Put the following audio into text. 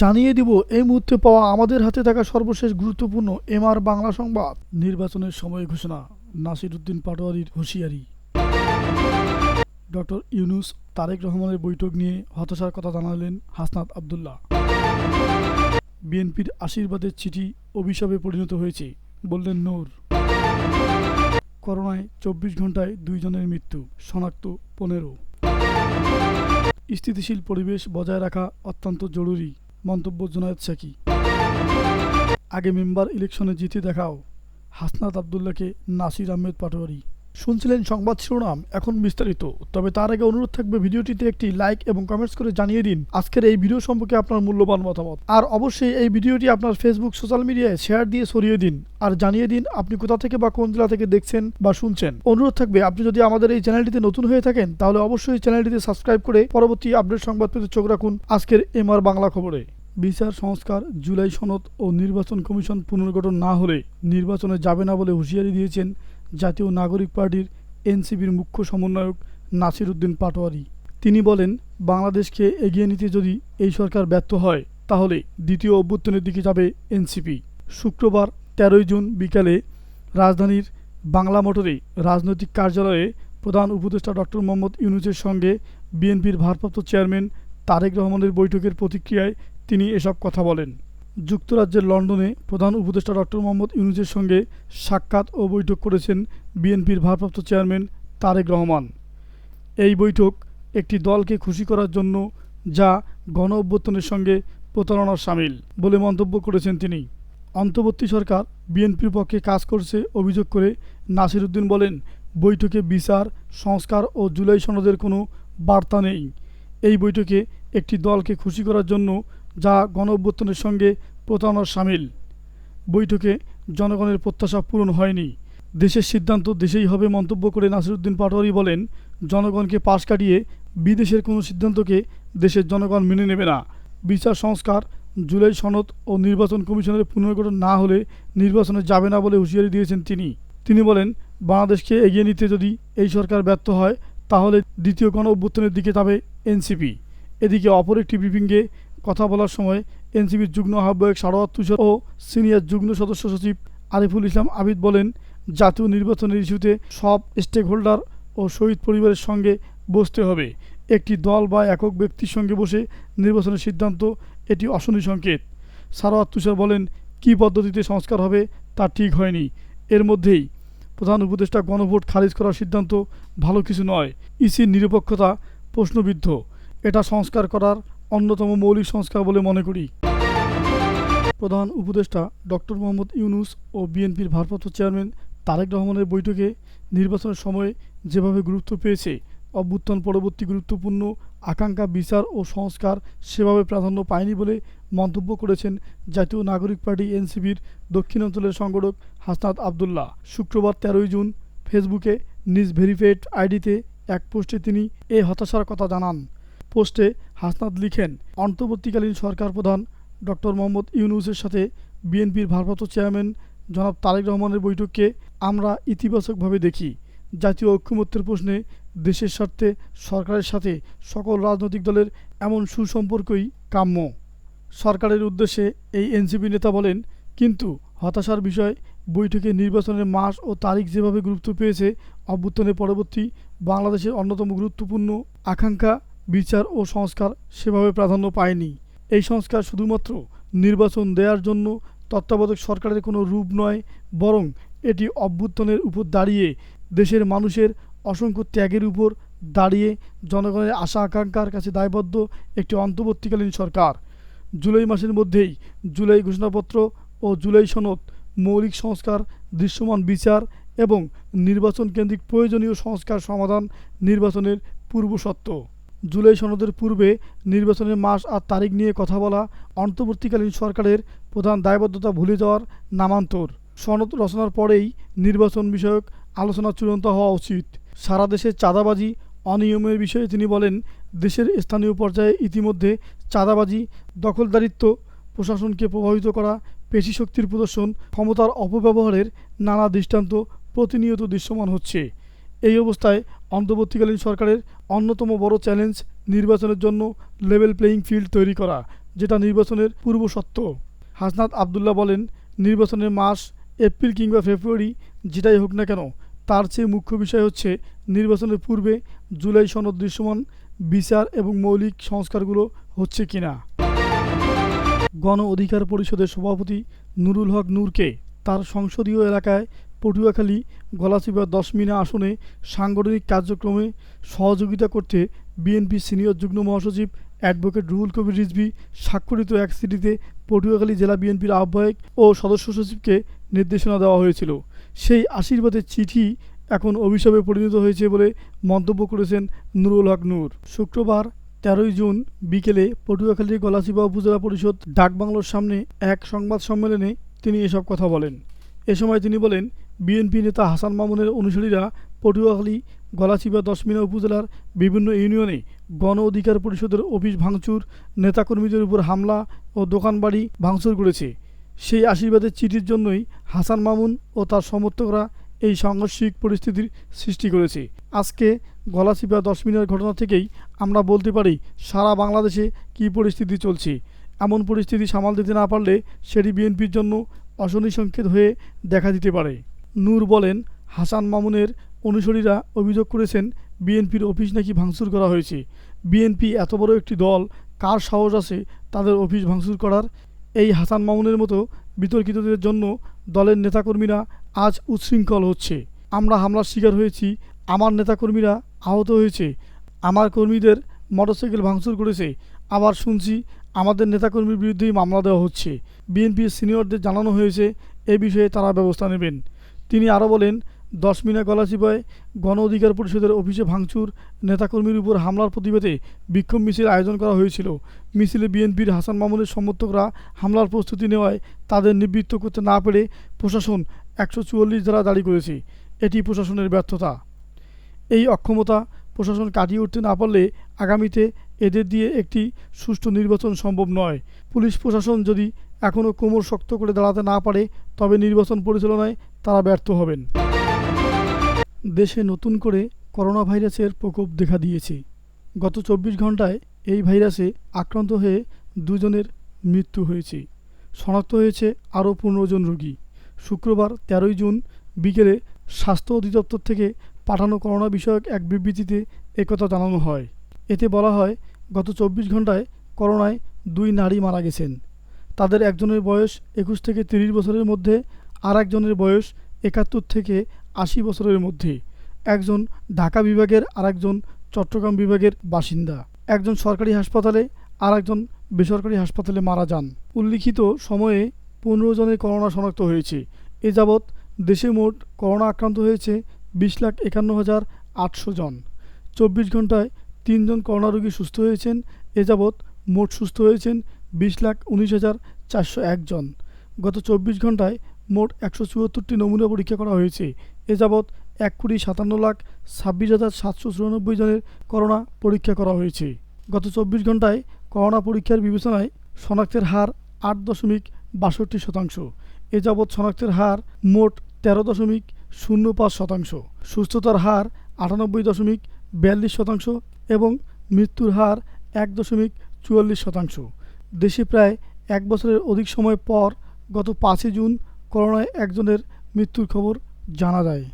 জানিয়ে দিব, এই মুহূর্তে পাওয়া আমাদের হাতে থাকা সর্বশেষ গুরুত্বপূর্ণ এমআর বাংলা সংবাদ। নির্বাচনের সময় ঘোষণা নাসির উদ্দিন পাটোয়ারির হুঁশিয়ারি। ডক্টর ইউনুস তারেক রহমানের বৈঠক নিয়ে হতাশার কথা জানালেন হাসনাত আবদুল্লাহ। বিএনপির আশীর্বাদের চিঠি অভিশাপে পরিণত হয়েছে, বললেন নূর। করোনায় চব্বিশ ঘন্টায় দুইজনের মৃত্যু, শনাক্ত পনেরো। স্থিতিশীল পরিবেশ বজায় রাখা অত্যন্ত জরুরি। মন্তব্য জোনায়েদ সাকি আগে মেম্বার ইলেকশনে জিতে দেখাও। হাসনাত আবদুল্লাহকে নাসির আহমেদ পাটোয়ারি। শুনছিলেন সংবাদ শিরোনাম, এখন বিস্তারিত। তবে তার আগে অনুরোধ থাকবে ভিডিওটিতে একটি লাইক এবং কমেন্টস করে জানিয়ে দিন আজকের এই ভিডিও সম্পর্কে আপনার মূল্যবান মতামত। আর অবশ্যই এই ভিডিওটি আপনার ফেসবুক সোশ্যাল মিডিয়ায় শেয়ার দিয়ে ছড়িয়ে দিন আর জানিয়ে দিন আপনি কোথা থেকে বা কোন জেলা থেকে দেখছেন বা শুনছেন। অনুরোধ থাকবে, আপনি যদি আমাদের এই চ্যানেলটিতে নতুন হয়ে থাকেন, তাহলে অবশ্যই চ্যানেলটিতে সাবস্ক্রাইব করে পরবর্তী আপডেট সংবাদ পেতে চোখ রাখুন আজকের এমআর বাংলা খবরে। বিচার, সংস্কার, জুলাই সনদ ও নির্বাচন কমিশন পুনর্গঠন না হলে নির্বাচনে যাবে না বলে হুঁশিয়ারি দিয়েছেন জাতীয় নাগরিক পার্টির এনসিপির মুখ্য সমন্বয়ক নাসির উদ্দিন পাটোয়ারি। তিনি বলেন, বাংলাদেশকে এগিয়ে নিতে যদি এই সরকার ব্যর্থ হয়, তাহলে দ্বিতীয় অভ্যুত্থানের দিকে যাবে এনসিপি। শুক্রবার তেরোই জুন বিকালে রাজধানীর বাংলা মোটরে রাজনৈতিক কার্যালয়ে প্রধান উপদেষ্টা ডক্টর মোহাম্মদ ইউনুসের সঙ্গে বিএনপির ভারপ্রাপ্ত চেয়ারম্যান তারেক রহমানের বৈঠকের প্রতিক্রিয়ায় তিনি এসব কথা বলেন। যুক্তরাজ্যের লন্ডনে প্রধান উপদেষ্টা ডক্টর মোহাম্মদ ইউনুসের সঙ্গে সাক্ষাৎ ও বৈঠক করেছেন বিএনপির ভারপ্রাপ্ত চেয়ারম্যান তারেক রহমান। এই বৈঠক একটি দলকে খুশি করার জন্য যা গণ অভ্যুত্থানের সঙ্গে প্রতারণার সামিল বলে মন্তব্য করেছেন তিনি। অন্তর্বর্তী সরকার বিএনপির পক্ষে কাজ করছে অভিযোগ করে নাসির উদ্দিন বলেন, বৈঠকে বিচার, সংস্কার ও জুলাই সনদের কোনো বার্তা নেই। এই বৈঠকে একটি দলকে খুশি করার জন্য যা গণ অভ্যুত্থানের সঙ্গে প্রতারণার সামিল। বৈঠকে জনগণের প্রত্যাশা পূরণ হয়নি। দেশের সিদ্ধান্ত দেশেই হবে মন্তব্য করে নাসিরুদ্দিন পাটোয়ারি বলেন, জনগণকে পাশ কাটিয়ে বিদেশের কোনো সিদ্ধান্তকে দেশের জনগণ মেনে নেবে না। বিচার সংস্কার, জুলাই সনদ ও নির্বাচন কমিশনের পুনর্গঠন না হলে নির্বাচনে যাবে না বলে হুঁশিয়ারি দিয়েছেন তিনি। তিনি বলেন, বাংলাদেশকে এগিয়ে নিতে যদি এই সরকার ব্যর্থ হয়, তাহলে দ্বিতীয় গণ অভ্যুত্থানের দিকে যাবে এনসিপি। এদিকে অপর একটি ব্রিফিংয়ে কথা বলার সময় এনসিপির যুগ্ম আহ্বায়ক সারোয়াত তুষার ও সিনিয়র যুগ্ম সদস্য সচিব আরিফুল ইসলাম আবিদ বলেন, জাতীয় নির্বাচনের ইস্যুতে সব স্টেক হোল্ডার ও শহীদ পরিবারের সঙ্গে বসতে হবে। একটি দল বা একক ব্যক্তির সঙ্গে বসে নির্বাচনের সিদ্ধান্ত, এটি অশনি সংকেত। সারোয়াত তুষার বলেন, কী পদ্ধতিতে সংস্কার হবে তা ঠিক হয়নি। এর মধ্যেই প্রধান উপদেষ্টা গণভোট খারিজ করার সিদ্ধান্ত ভালো কিছু নয়। ইসির নিরপেক্ষতা প্রশ্নবিদ্ধ। এটা সংস্কার করার অন্যতম মৌলিক সংস্কার বলে মনে করি। প্রধান উপদেষ্টা ডক্টর মোহাম্মদ ইউনুস ও বিএনপির ভারপ্রাপ্ত চেয়ারম্যান তারেক রহমানের বৈঠকে নির্বাচনের সময় যেভাবে গুরুত্ব পেয়েছে, অভ্যুত্থান পরবর্তী গুরুত্বপূর্ণ আকাঙ্ক্ষা, বিচার ও সংস্কার সেভাবে প্রাধান্য পায়নি বলে মন্তব্য করেছেন জাতীয় নাগরিক পার্টি এনসিপির দক্ষিণাঞ্চলের সংগঠক হাসনাত আবদুল্লাহ। শুক্রবার তেরোই জুন ফেসবুকে নিজ ভেরিফাইড আইডিতে এক পোস্টে তিনি এ হতাশার কথা জানান। পোস্টে হাসনাত লিখেন, অন্তর্বর্তীকালীন সরকার প্রধান ডক্টর মোহাম্মদ ইউনুসের সাথে বিএনপির ভারপ্রাপ্ত চেয়ারম্যান জনাব তারেক রহমানের বৈঠককে আমরা ইতিবাচকভাবে দেখি। জাতীয় ঐক্যমত্যের প্রশ্নে দেশের স্বার্থে সরকারের সাথে সকল রাজনৈতিক দলের এমন সুসম্পর্কই কাম্য। সরকারের উদ্দেশ্যে এই এনসিপি নেতা বলেন, কিন্তু হতাশার বিষয়, বৈঠকে নির্বাচনের মাস ও তারিখ যেভাবে গুরুত্ব পেয়েছে, অভ্যুত্থানের পরবর্তী বাংলাদেশের অন্যতম গুরুত্বপূর্ণ আকাঙ্ক্ষা বিচার ও সংস্কার সেভাবে প্রাধান্য পায়নি। এই সংস্কার শুধুমাত্র নির্বাচন দেওয়ার জন্য তত্ত্বাবধায়ক সরকারের কোনো রূপ নয়, বরং এটি অভ্যুত্থানের উপর দাঁড়িয়ে দেশের মানুষের অসংখ্য ত্যাগের উপর দাঁড়িয়ে জনগণের আশা আকাঙ্ক্ষার কাছে দায়বদ্ধ একটি অন্তর্বর্তীকালীন সরকার। জুলাই মাসের মধ্যেই জুলাই ঘোষণাপত্র ও জুলাই সনদ, মৌলিক সংস্কার, দৃশ্যমান বিচার এবং নির্বাচন কেন্দ্রিক প্রয়োজনীয় সংস্কার সমাধান নির্বাচনের পূর্বশর্ত। জুলাই সনদের পূর্বে নির্বাচনের মাস আর তারিখ নিয়ে কথা বলা অন্তর্বর্তীকালীন সরকারের প্রধান দায়বদ্ধতা ভুলে যাওয়ার নামান্তর। সনদ রচনার পরেই নির্বাচন বিষয়ক আলোচনা চূড়ান্ত হওয়া উচিত। সারা দেশে চাঁদাবাজি, অনিয়মের বিষয়ে তিনি বলেন, দেশের স্থানীয় পর্যায়ে ইতিমধ্যে চাঁদাবাজি, দখলদারিত্ব, প্রশাসনকে প্রভাবিত করা পেশি শক্তির প্রদর্শন, ক্ষমতার অপব্যবহারের নানা দৃষ্টান্ত প্রতিনিয়ত দৃশ্যমান হচ্ছে। এই অবস্থায় অন্তর্বর্তীকালীন সরকারের অন্যতম বড় চ্যালেঞ্জ নির্বাচনের জন্য লেভেল প্লেয়িং ফিল্ড তৈরি করা, যেটা নির্বাচনের পূর্বশর্ত হাসনাত আবদুল্লাহ বলেন, নির্বাচনের মাস এপ্রিল কিংবা ফেব্রুয়ারি যেটাই হোক না কেন, তার চেয়ে মুখ্য বিষয় হচ্ছে নির্বাচনের পূর্বে জুলাই সনদ দৃশ্যমান বিচার এবং মৌলিক সংস্কারগুলো হচ্ছে কিনা। গণ অধিকার পরিষদের সভাপতি নুরুল হক নূরকে তার সংসদীয় এলাকায় পটুয়াখালী গলাচিপা দশমিনা আসনে সাংগঠনিক কার্যক্রমে সহযোগিতা করতে বিএনপি সিনিয়র যুগ্ম মহাসচিব অ্যাডভোকেট রুহুল কবির রিজভি স্বাক্ষরিত এক সিটিতে পটুয়াখালী জেলা বিএনপির আহ্বায়ক ও সদস্য সচিবকে নির্দেশনা দেওয়া হয়েছিল। সেই আশীর্বাদের চিঠি এখন অভিশাপে পরিণত হয়েছে বলে মন্তব্য করেছেন নুরুল হক নূর। শুক্রবার তেরোই জুন বিকেলে পটুয়াখালীর গলাচিপা উপজেলা পরিষদ ডাকবাংলোর সামনে এক সংবাদ সম্মেলনে তিনি এসব কথা বলেন। এ সময় তিনি বলেন বিএনপি নেতা হাসান মামুনের অনুসারীরা পটুয়াখালী, গলাচিপা, দশমিনা উপজেলার বিভিন্ন ইউনিয়নে গণ অধিকার পরিষদের অফিস ভাঙচুর, নেতাকর্মীদের উপর হামলা ও দোকানবাড়ি ভাঙচুর করেছে। সেই আশীর্বাদের চিঠির জন্যই হাসান মামুন ও তার সমর্থকরা এই সাংঘর্ষিক পরিস্থিতির সৃষ্টি করেছে। আজকে গলাচিপা, দশমিনার ঘটনা থেকেই আমরা বলতে পারি সারা বাংলাদেশে কী পরিস্থিতি চলছে। এমন পরিস্থিতি সামাল দিতে না পারলে সেটি বিএনপির জন্য অশনি সংকেত হয়ে দেখা দিতে পারে। নূর বলেন, হাসান মামুনের অনুসারীরা অভিযোগ করেছেন, বিএনপির অফিস নাকি ভাঙচুর করা হয়েছে। বিএনপি এত বড় একটি দল, কার সাহস আছে তাদের অফিস ভাঙচুর করার? এই হাসান মামুনের মতো বিতর্কিতদের জন্য দলের নেতাকর্মীরা আজ উচ্ছৃঙ্খল হচ্ছে। আমরা হামলার শিকার হয়েছি, আমার নেতাকর্মীরা আহত হয়েছে, আমার কর্মীদের মোটরসাইকেল ভাঙচুর করেছে, আবার শুনছি আমাদের নেতাকর্মীর বিরুদ্ধেই মামলা দেওয়া হচ্ছে। বিএনপির সিনিয়রদের জানানো হয়েছে, এ বিষয়ে তারা ব্যবস্থা নেবেন। তিনি আরও বলেন দশমিনা গলাচিপায় গণ অধিকার পরিষদের অফিসে ভাঙচুর, নেতাকর্মীর উপর হামলার প্রতিবাদে বিক্ষোভ মিছিল আয়োজন করা হয়েছিল। মিছিলে বিএনপির হাসান মামুনের সমর্থকরা হামলার প্রস্তুতি নেওয়ায় তাদের নিবৃত্ত করতে না পেরে প্রশাসন একশো চুয়াল্লিশ ধারা জারি করেছে। এটি প্রশাসনের ব্যর্থতা। এই অক্ষমতা প্রশাসন কাটিয়ে উঠতে না পারলে আগামীতে এদের দিয়ে একটি সুষ্ঠু নির্বাচন সম্ভব নয়। পুলিশ প্রশাসন যদি এখনও কোমর শক্ত করে দাঁড়াতে না পারে, তবে নির্বাচন পরিচালনায় তারা ব্যর্থ হবেন। দেশে নতুন করে করোনা ভাইরাসের প্রকোপ দেখা দিয়েছে। গত চব্বিশ ঘন্টায় এই ভাইরাসে আক্রান্ত হয়ে দুজনের মৃত্যু হয়েছে। শনাক্ত হয়েছে আরও পনেরো জন রোগী। শুক্রবার তেরোই জুন বিকেলে স্বাস্থ্য অধিদপ্তর থেকে পাঠানো করোনা বিষয়ক এক বিবৃতিতে একথা জানানো হয়। এতে বলা হয়, গত চব্বিশ ঘন্টায় করোনায় দুই নারী মারা গেছেন। তাদের একজনের বয়স একুশ থেকে তিরিশ বছরের মধ্যে আর একজনের বয়স একাত্তর থেকে আশি বছরের মধ্যে। একজন ঢাকা বিভাগের আর একজন চট্টগ্রাম বিভাগের বাসিন্দা। একজন সরকারি হাসপাতালে আর একজন বেসরকারি হাসপাতালে মারা যান। উল্লিখিত সময়ে পনেরো জনের করোনা শনাক্ত হয়েছে। এ যাবৎ দেশে মোট করোনা আক্রান্ত হয়েছে বিশ লাখ একান্ন হাজার আটশো জন। চব্বিশ ঘন্টায় তিনজন করোনা রোগী সুস্থ হয়েছেন। এ যাবৎ মোট সুস্থ হয়েছেন বিশ লাখ উনিশ হাজার চারশো একজন গত চব্বিশ ঘন্টায় মোট একশো চুয়াত্তরটি নমুনা পরীক্ষা করা হয়েছে। এ যাবৎ এক কোটি সাতান্ন লাখ ছাব্বিশ হাজার সাতশো চুরানব্বই জনের করোনা পরীক্ষা করা হয়েছে। গত চব্বিশ ঘন্টায় করোনা পরীক্ষার বিবেচনায় শনাক্তের হার আট দশমিক বাষট্টি শতাংশ। এ যাবৎ শনাক্তের হার মোট তেরো দশমিক শূন্য পাঁচ শতাংশ। সুস্থতার হার আটানব্বই দশমিক বিয়াল্লিশ শতাংশ এবং মৃত্যুর হার এক দশমিক চুয়াল্লিশ শতাংশ। দেশে প্রায় এক বছরের অধিক সময় পর গত পাঁচই জুন করোনায় একজনের মৃত্যুর খবর জানা যায়।